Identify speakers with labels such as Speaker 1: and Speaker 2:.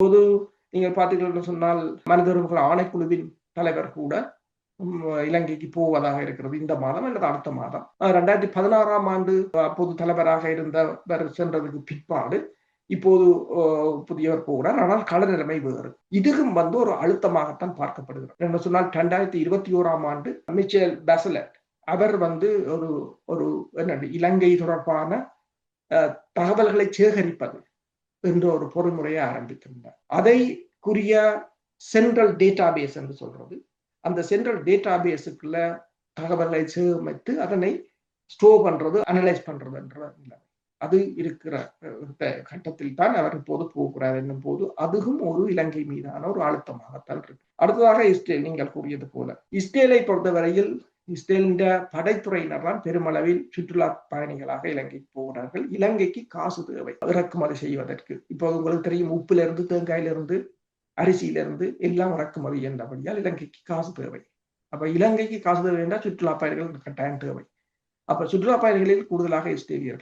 Speaker 1: பொது நீங்கள் பார்த்தீர்கள் சொன்னால் மனித உரிமைகள் ஆணைக்குழுவின் தலைவர் கூட இலங்கைக்கு போவதாக இருக்கிறது. இந்த மாதம் அல்லது அடுத்த மாதம். ரெண்டாயிரத்தி பதினாறாம் ஆண்டு பொது தலைவராக இருந்தவர் சென்றதுக்கு பிற்பாடு இப்போது புதியவர் போகிறார். ஆனால் கள நிலைமை வேறு. இதுவும் வந்து ஒரு அழுத்தமாகத்தான் பார்க்கப்படுகிறது. என்ன சொன்னால் ரெண்டாயிரத்தி இருபத்தி ஓராம் ஆண்டு மிச்சல் பேசலட் அவர் வந்து ஒரு ஒரு என்ன இலங்கை தொடர்பான தகவல்களை சேகரிப்பது என்ற ஒரு பொருள்முறையை ஆரம்பித்திருந்தார். அதை குறிய சென்ட்ரல் டேட்டாபேஸ் என்று சொல்றது. அந்த சென்ட்ரல் டேட்டாபேஸுக்குள்ள தகவலை தகவல்களை அதனை ஸ்டோர் பண்றது அனலைஸ் பண்றது என்ற அது இருக்கிற கட்டத்தில் தான் அவர் இப்போது போகிறார் என்னும் போது அதுவும் ஒரு இலங்கை மீதான ஒரு அழுத்தமாகத்தான் இருக்கு அடுத்ததாக இஸ்ரேல் நீங்கள் கூறியது போல இஸ்ரேலை பொறுத்தவரையில் இந்த படைத்துறையினர்லாம் பெருமளவில் சுற்றுலா பயணிகளாக இலங்கைக்கு போகிறார்கள். இலங்கைக்கு காசு தேவை. இறக்குமதி செய்வதற்கு. இப்போ உங்களுக்கு தெரியும் உப்புல இருந்து தேங்காயிலிருந்து அரிசியிலிருந்து எல்லாம் இறக்குமதி என்றபடியால் இலங்கைக்கு காசு தேவை. அப்ப இலங்கைக்கு காசு தேவை என்றால் சுற்றுலா பயணிகள் கட்டாயம் தேவை. அப்ப சுற்றுலா பயணிகளில் கூடுதலாக இஸ்ரேலியர்கள்